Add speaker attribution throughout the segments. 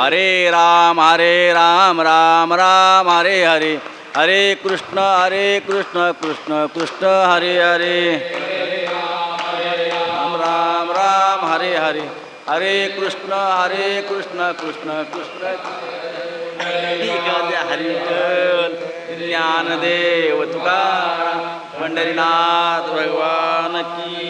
Speaker 1: हरे राम हरे राम राम राम हरे हरे। हरे कृष्ण हरे कृष्ण कृष्ण कृष्ण हरे हरे। राम राम राम हरे हरे। हरे कृष्ण हरे कृष्ण कृष्ण कृष्ण। हरी ज्ञानदेव तुकाराम पंढरीनाथ भगवान की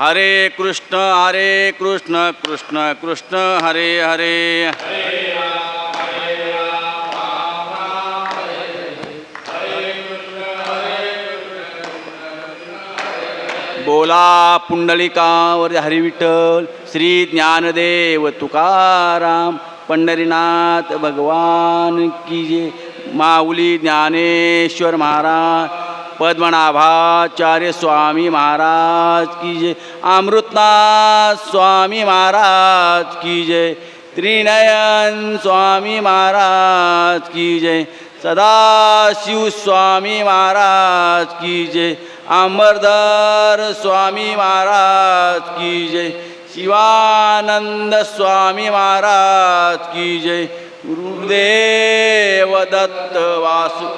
Speaker 1: हरे कृष्ण हरे कृष्ण कृष्ण कृष्ण हरे हरे। बोला पुंडलिकावर हरी विठ्ठल श्री ज्ञानदेव तुकाराम पंढरीनाथ भगवान की जे माऊली ज्ञानेश्वर महाराज पद्मनाभाचार्य स्वामी महाराज की जय। अमृतनाथ स्वामी महाराज की जय। त्रिनयन स्वामी महाराज की जय। सदाशिव स्वामी महाराज की जय। अमरधर स्वामी महाराज की जय। शिवानंद स्वामी महाराज की जय। गुरुदेव दत्त वासु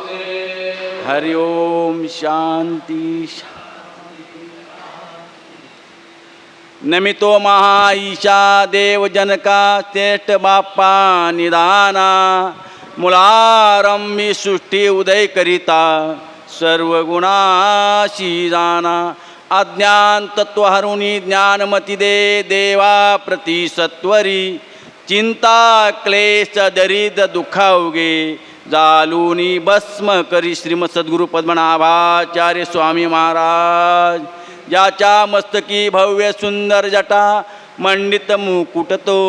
Speaker 1: हरि ओम शांती नमितो महाईशा देव जनका श्रेष्ठ बाप्पा निदाना। मुलारम्मी सृष्टी उदय करिता सर्व गुणाशी जाना। अज्ञान तत्व हरुणी ज्ञानमती दे देवा प्रति सत्वरी चिंता क्लेश दरिद दुःखावगे जालूनी भस्म करी श्रीमद पद्मनाभाचार्य स्वामी महाराज. ज्याच्या मस्तकी भव्य सुंदर जटा मंडित मुकुटतो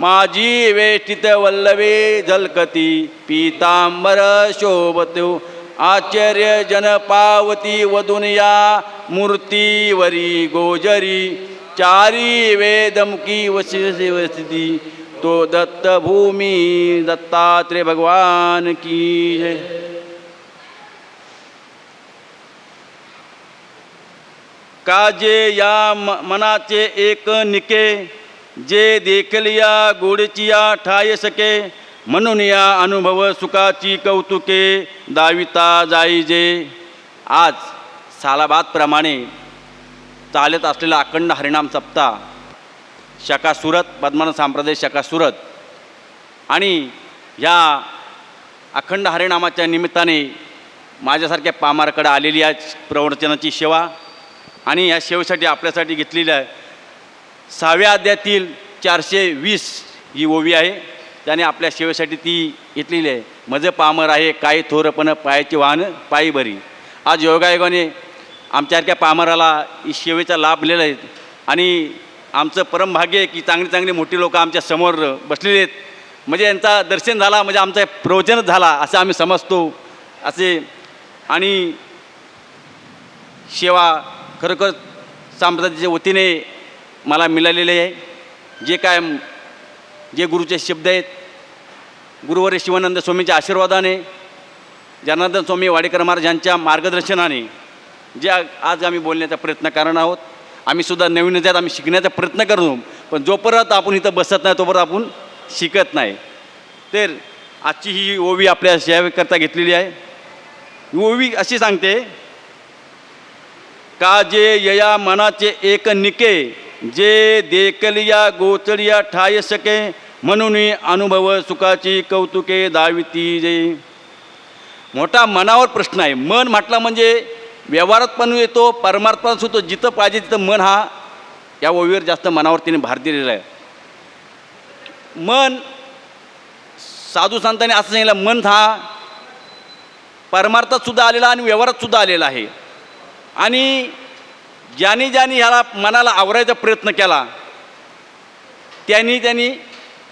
Speaker 1: माझी वेष्टित वल्लवे झलकती पीतांबर शोभतो आश्चर्य जन पावती या मूर्तीवरी गोजरी चारी वेदमुखी वसी तो दत्त भूमी दत्तात्रेय भगवान की जय। काजे या म- मनाचे एक निके जे देखलिया गोडचिया ठाय सके म्हणून या अनुभव सुखाची कौतुके दाविता जाईजे आज सालाबादप्रमाणे चालत असलेला अखंड हरिणाम सप्ताह शका सुरत पद्मनाभ संप्रदाय शका सुरत. आणि ह्या अखंड हरिनामाच्या निमित्ताने माझ्यासारख्या पामारकडे आलेली आहे प्रवचनाची सेवा आणि या सेवेसाठी आपल्यासाठी घेतलेल्या सहाव्या अध्यायातील चारशे वीस ही ओवी आहे. त्याने आपल्या सेवेसाठी ती घेतलेली आहे. मजे पामर आहे काही थोरपण पायाची वाहन पायी बरी आज योगायोगाने आमच्यासारख्या पामराला ही सेवेचा लाभ दिलेला आहे. आणि आमचं परमभाग्य आहे की चांगली चांगली मोठी लोकं आमच्यासमोर बसलेली आहेत. म्हणजे यांचा दर्शन झाला म्हणजे आमचा प्रवचनच झाला असं आम्ही समजतो. असे आणि सेवा खरोखर साम्राज्याच्या वतीने मला मिळालेले आहे. जे काय जे गुरुचे शब्द आहेत गुरुवर शिवानंद स्वामीच्या आशीर्वादाने जनार्दन स्वामी वाडेकर महाराज यांच्या मार्गदर्शनाने जे आज आम्ही बोलण्याचा प्रयत्न करणार आहोत. आम्ही सुद्धा नवीन आहेत आम्ही शिकण्याचा प्रयत्न करतो. पण जोपर्यंत आपण इथं बसत नाही तोपर्यंत आपण शिकत नाही. तर आजची ही ओवी आपल्या शेवेकरता घेतलेली आहे. ओवी अशी सांगते का जे यया मनाचे एक निके जे देखलिया गोचलिया ठाय सके म्हणून अनुभव सुखाची कौतुके दाविती जे मोठा मनावर प्रश्न आहे. मन म्हटला म्हणजे व्यवहारात पण येतो परमार्थात सुद्धा जिथं पाहिजे तिथं मन हा या ओवीवर जास्त मनावर तिने भार दिलेला आहे. मन साधू संतांनी असं सांगितलं मन हा परमार्थात सुद्धा आलेला आणि व्यवहारातसुद्धा आलेला आहे. आणि ज्याने ज्याने ह्याला मनाला आवरायचा प्रयत्न केला त्यांनी त्यांनी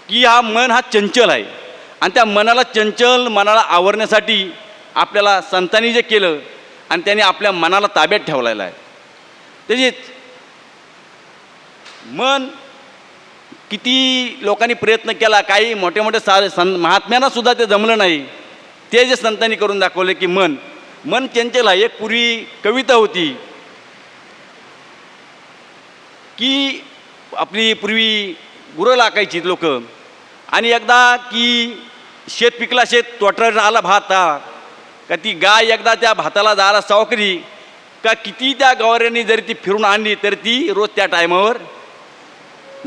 Speaker 1: की हा मन हा चंचल आहे. आणि त्या मनाला चंचल मनाला आवरण्यासाठी आपल्याला संतांनी जे केलं आणि त्यांनी आपल्या मनाला ताब्यात ठेवलेलं आहे त्याची मन किती लोकांनी प्रयत्न केला काही मोठे मोठे सा सं महात्म्यांना सुद्धा ते जमलं नाही ते जे संतांनी करून दाखवले की मन मन चंचल आहे एक पूर्वी कविता होती की आपली पूर्वी गुरं लाकायची लोक आणि एकदा की शेत पिकला शेत तोटर आला भात हा. का ती गाय एकदा त्या भाताला जायला सावकरी का किती त्या गवाऱ्यांनी जरी ती फिरून आणली तर ती रोज त्या टायमावर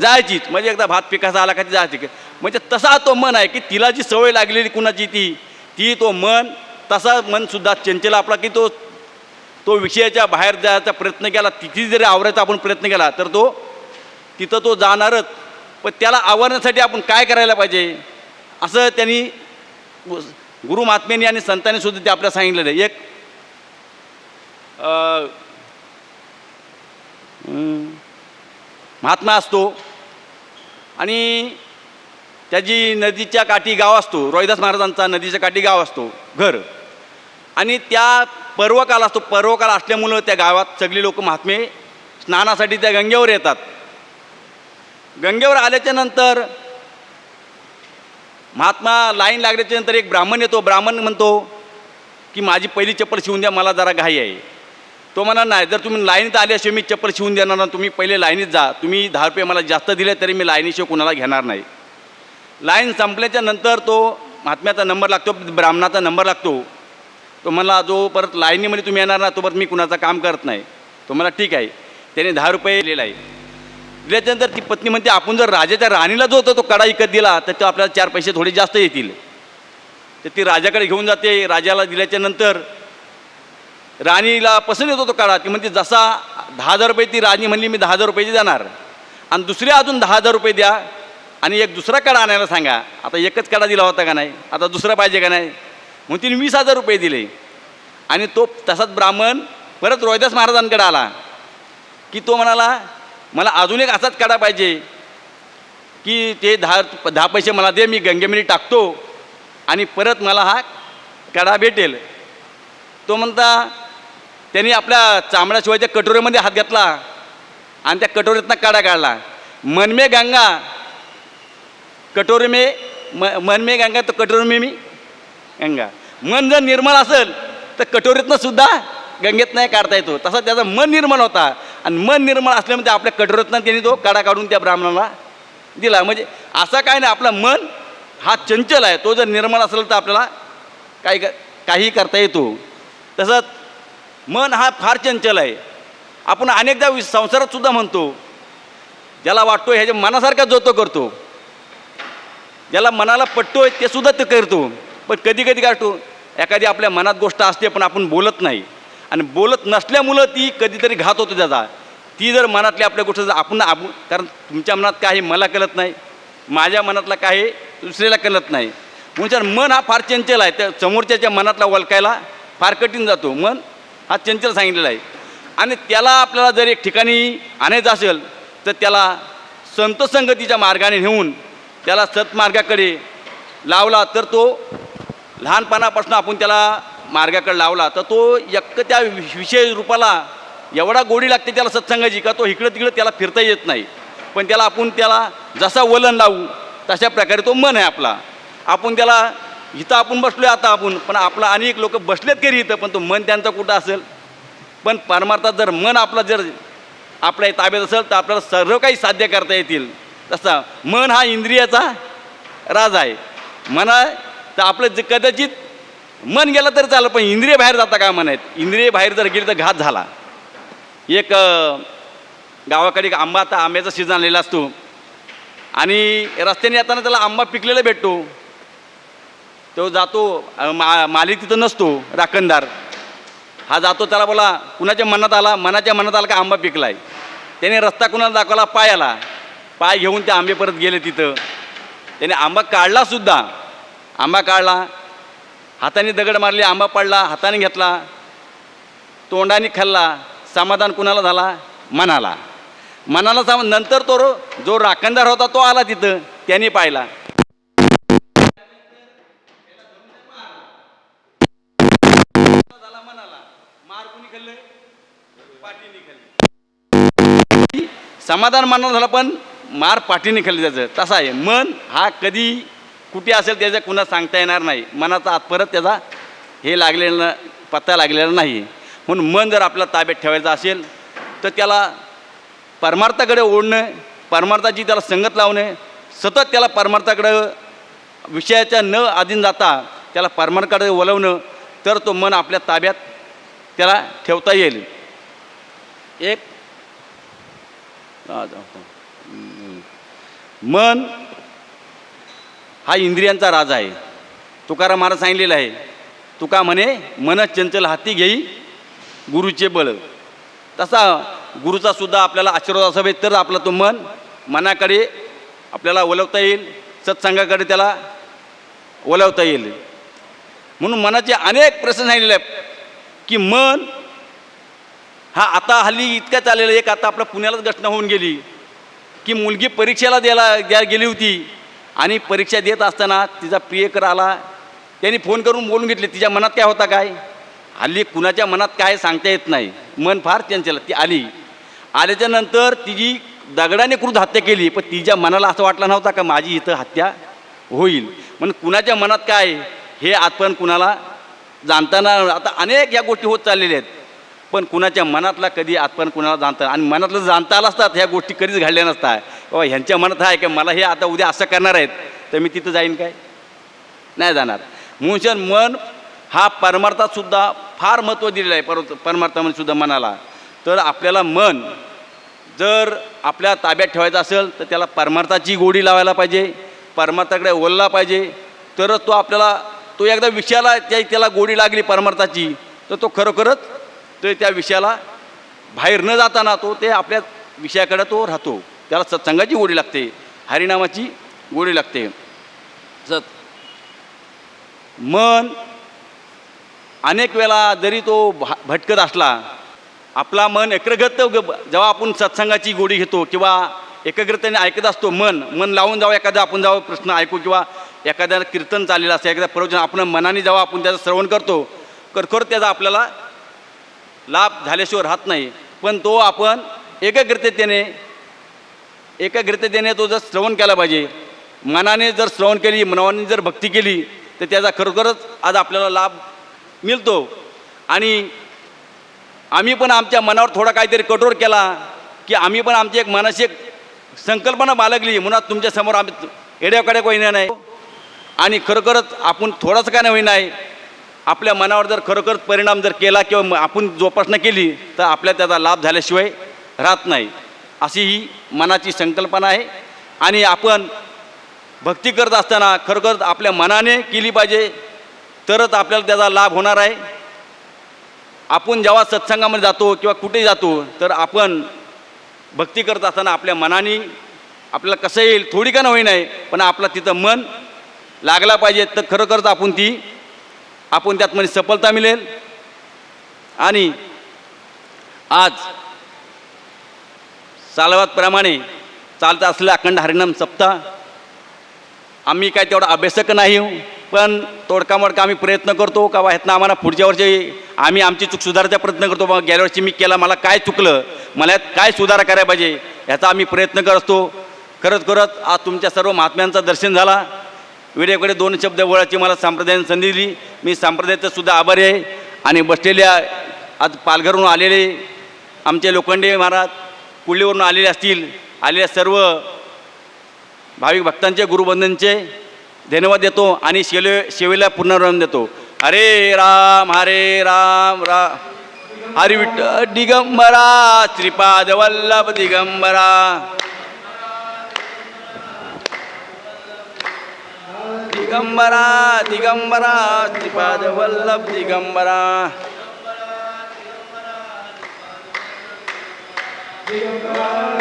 Speaker 1: जायचीच. म्हणजे एकदा भात पिकाचा आला का ती जायची. म्हणजे तसा तो मन आहे की तिला जी सवय लागलेली कुणाची ती ती तो मन तसा मनसुद्धा चंचला आपला की तो तो विषयाच्या बाहेर जायचा प्रयत्न केला तिथे जरी आवरायचा आपण प्रयत्न केला तर तो तिथं तो जाणारच. पण त्याला आवरण्यासाठी आपण काय करायला पाहिजे? असं त्यांनी गुरु महात्म्यांनी आणि संतांनी सुद्धा ते आपल्याला सांगितलेलं आहे. एक महात्मा असतो आणि त्याची नदीच्या काठी गाव असतो रोहिदास महाराजांचा नदीच्या काठी गाव असतो घर. आणि त्या पर्वकाल असतो पर्वकाल असल्यामुळं त्या गावात सगळी लोक महात्मे स्नानासाठी त्या गंगेवर येतात. गंगेवर आल्याच्यानंतर महात्मा लाईन लागल्याच्या नंतर एक ब्राह्मण येतो ब्राह्मण म्हणतो की माझी पहिली चप्पल शिवून द्या मला जरा घाई आहे. तो म्हणा नाही जर तुम्ही लाईनीत आल्याशिवाय मी चप्पल शिवून देणार ना तुम्ही पहिले लाईनीत जा. तुम्ही दहा रुपये मला जास्त दिले तरी मी लाईनीशिवाय कुणाला घेणार नाही. लाईन संपल्याच्या नंतर तो महात्म्याचा नंबर लागतो ब्राह्मणाचा नंबर लागतो. तो म्हणला जो परत लाईनीमध्ये तुम्ही येणार ना तो परत मी कुणाचं काम करत नाही. तो मला ठीक आहे. त्याने दहा रुपये दिलेला आहे. दिल्याच्यानंतर ती पत्नी म्हणते आपण जर राजाच्या राणीला जो होता तो कडा विकत दिला तर तो आपल्याला चार पैसे थोडे जास्त येतील. तर ती राजाकडे घेऊन जाते राजाला दिल्याच्या नंतर राणीला पसंत येतो तो कडा. ती म्हणते जसा दहा हजार रुपये ती राणी म्हणली मी दहा हजार रुपयाची देणार. आणि दुसरे अजून दहा हजार रुपये द्या आणि एक दुसरा कडा आणायला सांगा. आता एकच कडा दिला होता का नाही? आता दुसरा पाहिजे का नाही? म्हणून तिने वीस हजार रुपये दिले. आणि तो तसाच ब्राह्मण परत रोहिदास महाराजांकडे आला की तो म्हणाला मला अजून एक असाच कडा पाहिजे. की ते दहा दहा पैसे मला दे मी गंगेमध्ये टाकतो. आणि परत मला हा कडा भेटेल. तो म्हणता त्यांनी आपल्या चामड्याशिवायच्या कटोरीमध्ये हात घातला. आणि त्या कटोरीतनं काढा काढला. मनमे गंगा कटोरी मे म मनमे गंगा तर कटोरी मे मी गंगा. मन जर निर्मळ असेल तर कटोरीतनं सुद्धा गंगेत नाही काढता येतो. तसा त्याचा मन निर्मळ होता. आणि मन निर्मळ असल्यामुळे आपल्या कटोरीतनं त्यांनी तो काढा काढून त्या ब्राह्मणाला दिला. म्हणजे असं काय नाही आपला मन हा चंचल आहे. तो जर निर्मळ असेल तर आपल्याला काही काही करता येतो. तसंच मन हा फार चंचल आहे. आपण अनेकदा वि- संसारात सुद्धा म्हणतो ज्याला वाटतो ह्याच्या मनासारखा जो तो करतो. ज्याला मनाला पटतोय ते सुद्धा ते करतो. पण कधी कधी काय एखादी आपल्या मनात गोष्ट असते पण आपण बोलत नाही. आणि बोलत नसल्यामुळं ती कधीतरी घात होतो त्याचा ती जर मनातली आपल्या गोष्ट जर आपण आपण कारण तुमच्या मनात काय आहे मला कळत नाही माझ्या मनातला काय आहे दुसऱ्याला कळत नाही. म्हणून मन हा फार चंचल आहे. त्या समोरच्याच्या मनातला वळकायला फार कठीण जातो. मन हा चंचल सांगितलेला आहे. आणि त्याला आपल्याला जर एक ठिकाणी आणायचं असेल तर त्याला संत संगतीच्या मार्गाने नेऊन त्याला सत्मार्गाकडे लावला तर तो लहानपणापासून आपण त्याला मार्गाकडे लावला तर तो यक्क त्या विषय रूपाला एवढा गोडी लागते त्याला सत्संगाची का तो इकडं तिकडं त्याला फिरता येत नाही. पण त्याला आपण त्याला जसा वलन लावू तशा प्रकारे तो मन आहे आपला. आपण त्याला इथं आपण बसलो आता आपण पण आपला अनेक लोक बसलेत घरी इथं पण तो मन त्यांचं कुठं असेल? पण परमार्थात जर मन आपला जर आपल्या ताब्यात असेल तर आपल्याला सर्व काही साध्य करता येतील. तसा मन हा इंद्रियाचा राज आहे. मना तर आपलं जे कदाचित मन गेलं तर चालेल पण इंद्रिय बाहेर जाता का म्हणायत इंद्रिय बाहेर जर गेली तर घात झाला. एक गावाकडे एक आंबा आता आंब्याचा सीझन आलेला असतो. आणि रस्त्याने येताना त्याला आंबा पिकलेला भेटतो. तो जातो मा मालिक तिथं नसतो राखणदार. हा जातो त्याला बोला कुणाच्या मनात आला? मनाच्या मनात आला का आंबा पिकलाय? त्याने रस्ता कुणाला दाखवला? पाय आला पाय घेऊन ते आंबे परत गेले तिथं. त्याने आंबा काढला सुद्धा. आंबा काढला. हाताने दगड मारली आंबा पडला हाताने घेतला तोंडाने खाल्ला समाधान कुणाला झाला? मनाला. मनाला सम नंतर तो रो- जो राखणदार होता तो आला तिथं त्याने पाहिला. समाधान मनाला झालं पण मार पाठीने खाल्ली त्याचं. तसं आहे. मन हा कधी कुठे असेल त्याचं कुणा सांगता येणार नाही. मनाचा आत परत त्याचा हे लागलेलं पत्ता लागलेला नाही. म्हणून मन जर आपल्या ताब्यात ठेवायचं असेल तर त्याला परमार्थाकडे ओढणं परमार्थाची त्याला संगत लावणे सतत त्याला परमार्थाकडं विषयाच्या न आधीन जाता त्याला परमार्थाकडे वळवणं तर तो मन आपल्या ताब्यात त्याला ठेवता येईल. एक मन हा इंद्रियांचा राजा आहे. तुकाराम महाराज सांगितलेला आहे तुका म्हणे मन चंचल हाती घेई गुरुचे बळ. तसा गुरुचा सुद्धा आपल्याला आशीर्वाद असावे तर आपला तो मन मनाकडे आपल्याला ओलवता येईल सत्संगाकडे त्याला ओलावता येईल. म्हणून मनाचे अनेक प्रश्न सांगितलेले आहेत की मन हा आता हल्ली इतका चाललेला एक आता आपल्या पुण्यालाच घटना होऊन गेली की मुलगी परीक्षेला द्यायला द्या गेली होती आणि परीक्षा देत असताना तिचा प्रियकर आला. त्यांनी फोन करून बोलून घेतले तिच्या मनात काय होता काय? हल्ली कुणाच्या मनात काय सांगता येत नाही. मन फार चंचल ती आली. आल्याच्यानंतर तिची दगडाने क्रूध हत्या केली पण तिच्या मनाला असं वाटलं नव्हता का माझी इथं हत्या होईल? म्हणून कुणाच्या मनात काय? हे आजपर्यंत कुणाला जाणताना आता अनेक या गोष्टी होत चाललेल्या आहेत. पण कुणाच्या मनातला कधी आजपर्यंत कुणाला जाणता? आणि मनातलं जाणता आलं असतात ह्या गोष्टी कधीच घडल्या नसतात बाबा ह्यांच्या मनात आहे की मला हे आता उद्या असं करणार आहेत तर मी तिथं जाईन काय? नाही जाणार. म्हणून मन हा परमार्थात सुद्धा फार महत्त्व दिलेलं आहे पर परमार्थामध्ये सुद्धा मनाला. तर आपल्याला मन जर आपल्या ताब्यात ठेवायचं असेल तर त्याला परमार्थाची गोडी लावायला पाहिजे परमार्थाकडे ओलला पाहिजे. तरच तो आपल्याला तो एकदा विषयाला त्या त्याला गोडी लागली परमार्थाची तर तो खरोखरच तो त्या विषयाला बाहेर न जाताना तो ते आपल्या विषयाकडे तो राहतो. त्याला सत्संगाची गोडी लागते हरिनामाची गोडी लागते. सत मन अनेक वेळा जरी तो भा भटकत असला आपला मन एकाग्रत जेव्हा आपण सत्संगाची गोडी घेतो किंवा एकग्रतेने ऐकत असतो मन मन लावून जावं एखादा आपण जावं प्रश्न ऐकू किंवा एखाद्या कीर्तन चाललेलं असतं एखाद्या प्रवचन आपण मनाने जेव्हा आपण त्याचं श्रवण करतो खरोखर त्याचा आपल्याला लाभ झाल्याशिवाय राहत नाही. पण तो आपण एकाग्रतेने एकाग्रतेने तो जर श्रवण केला पाहिजे मनाने जर श्रवण केली मनाने जर भक्ती केली तर त्याचा खरोखरच आज आपल्याला लाभ मिळतो. आणि आम्ही पण आमच्या मनावर थोडा काहीतरी कठोर केला की आम्ही पण आमची एक मानसिक एक संकल्पना बाळगली म्हणून तुमच्यासमोर आम्ही एड्याकडे येणार नाही. आणि खरोखरच आपण थोडंसं काय नाही नाही आपल्या मनावर जर खरोखर परिणाम जर केला किंवा आपण जोपासना केली तर आपल्या त्याचा लाभ झाल्याशिवाय राहत नाही. अशी ही मनाची संकल्पना आहे. आणि आपण भक्ती करत असताना खरोखर आपल्या मनाने केली पाहिजे तरच आपल्याला त्याचा लाभ होणार आहे. आपण जेव्हा सत्संगामध्ये जातो किंवा कुठे जातो तर आपण भक्ती करत असताना आपल्या मनाने आपल्याला कसं येईल थोडी का होई नाही पण आपलं तिथं मन लागला पाहिजे तर खरोखरच आपण ती आपण त्यात म्हणजे सफलता मिळेल. आणि आज सालवातप्रमाणे चालत असलेला अखंड हरिनाम सप्ताह आम्ही काय तेवढा अभ्यासक नाही हो, पण तोडकामोडका आम्ही प्रयत्न करतो का बा ह्यातनं आम्हाला पुढच्या वर्षी आम्ही आमची चूक सुधारायचा प्रयत्न करतो बा गेल्या वर्षी मी केला मला काय चुकलं मला यात काय सुधारा करायला पाहिजे ह्याचा आम्ही प्रयत्न करत असतो. करत करत आज तुमच्या सर्व महात्म्यांचं दर्शन झाला. वेळेकडे दोन शब्द वळाची मला संप्रदायाने संधी दिली. मी संप्रदायाचं सुद्धा आभारी आहे. आणि बसलेल्या आज पालघरहून आलेले आमचे लोखंडे महाराज कुर्लीवरून आलेले असतील आलेल्या सर्व भाविक भक्तांचे गुरुबंधनचे धन्यवाद देतो आणि शेले शेवेला पुनरावृत्ती देतो. हरे राम हरे राम रा हरिविठ दिगंबरा श्रीपाद वल्लभ दिगंबरा. दिगंबरा दिगंबरा श्रीपाद वल्लभ दिगंबरा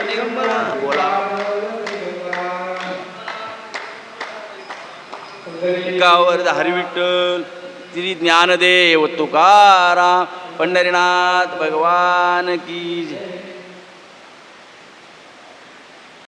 Speaker 1: दिगंबरा बोला गावर हरी विठ्ठल श्री ज्ञानदेव तुकाराम पंढरीनाथ भगवान की जय.